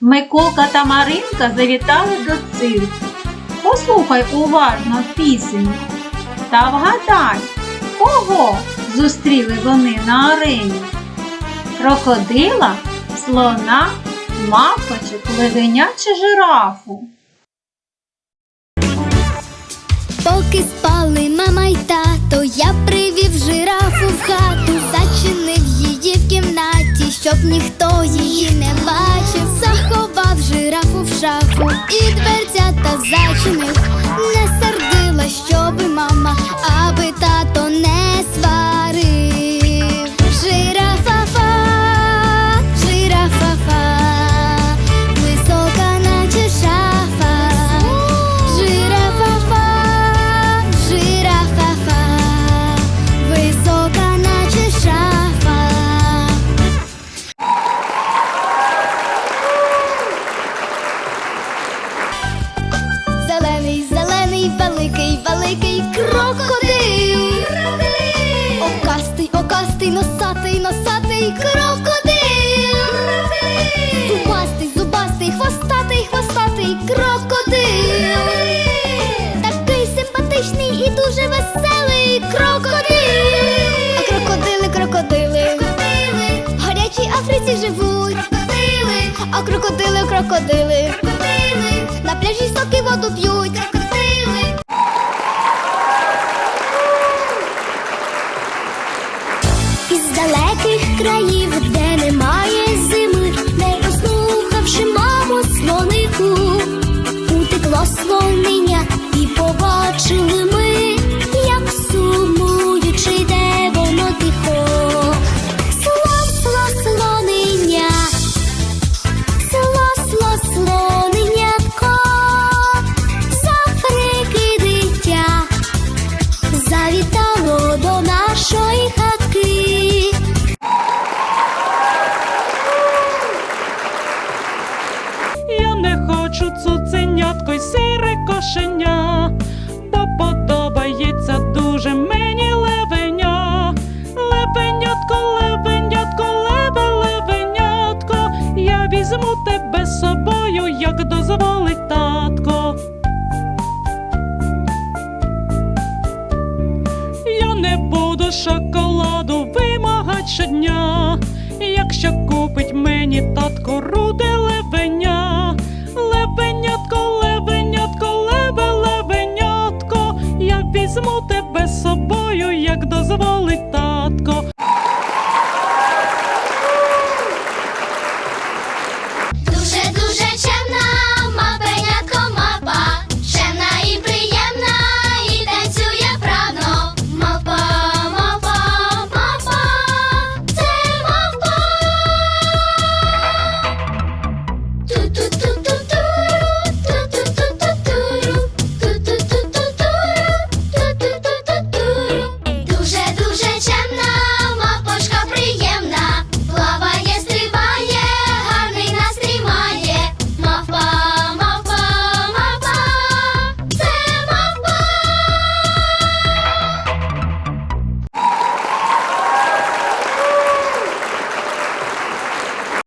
Миколка та Маринка завітали до цирку. Послухай уважно пісеньку та вгадай, кого зустріли вони на арені? Крокодила, слона, мавпочок, левеня чи жирафу? Поки спали мама й тато, я привів жирафу в хату, зачинив її в кімнаті, щоб ніхто її не бачив. Шафу і дверцята зачинив. Окастий, окастий, носатий, носатий крокодил. Зубастий, зубастий, хвостатий, хвостатий крокодил. Такий симпатичний і дуже веселий крокодил. А крокодили, крокодили, в гарячій Африці живуть. А крокодили, крокодили, на пляжі соки воду п'ють. Шоколаду вимагать щодня, якщо купить мені татко руде